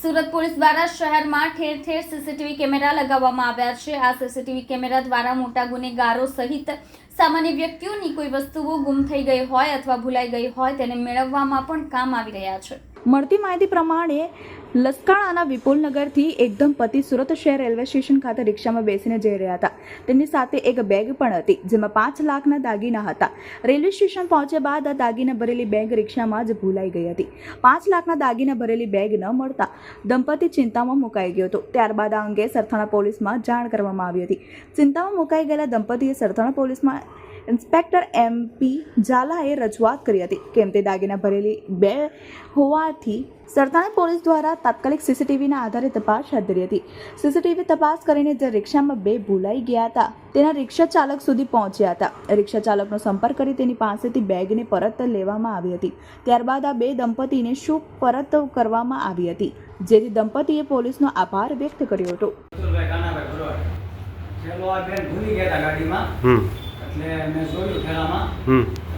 Surat police દ્વારા શહેરમાં ઠેર ઠેર સીસીટીવી કેમેરા લગાવવામાં આવ્યા છે. આ સીસીટીવી કેમેરા દ્વારા મોટા ગુનેગારો સહિત સામાન્ય વ્યક્તિઓની કોઈ વસ્તુઓ ગુમ થઈ ગઈ હોય અથવા ભૂલાઈ ગઈ હોય તેને મેળવવામાં પણ કામ આવી રહ્યા છે. મળતી માહિતી પ્રમાણે લસકાણાના વિપુલનગરથી એક પતિ સુરત શહેર રેલવે સ્ટેશન ખાતે રિક્ષામાં બેસીને જઈ રહ્યા હતા. તેમની સાથે એક બેગ પણ હતી, જેમાં પાંચ લાખના દાગીના હતા. રેલવે સ્ટેશન પહોંચ્યા બાદ આ દાગીના ભરેલી બેગ રિક્ષામાં જ ભૂલાઈ ગઈ હતી. પાંચ લાખના દાગીના ભરેલી બેગ ન મળતા દંપતી ચિંતામાં મુકાઈ ગયો હતો. ત્યારબાદ આ અંગે સરથાણા પોલીસમાં જાણ કરવામાં આવી હતી. ચિંતામાં મુકાઈ ગયેલા દંપતીએ સરથાણા પોલીસમાં ઇન્સ્પેક્ટર એમપી ઝાલાએ રજૂઆત કરી હતી. કેમ તે દાગીના ભરેલી બે હોવાથી સરથાણા પોલીસ દ્વારા તાત્કાલિક સીસીટીવીના આધારે તપાસ હાથ ધરી હતી. સીસીટીવી તપાસ કરીને જે રિક્ષામાં બે ભૂલાઈ ગયા હતા તેના રિક્ષા ચાલક સુધી પહોંચ્યા હતા. રિક્ષા ચાલકનો સંપર્ક કરી તેની પાસેથી બેગને પરત લેવામાં આવી હતી. ત્યારબાદ આ બે દંપતીને શું પરત કરવામાં આવી હતી જેથી દંપતીએ પોલીસનો આભાર વ્યક્ત કર્યો હતો. એટલે મેં જોયું થેલામાં.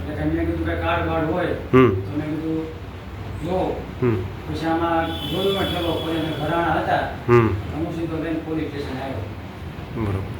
એટલે કે મેં કીધું કે કાર્ડ બાર્ડ હોય તો મેં કીધું જો પછી આમાં જોયું મેં ઠેલો ખોલીને ઘરાણા હતા હું સીધો બેન પોલીસ સ્ટેશન આવ્યો. બરોબર.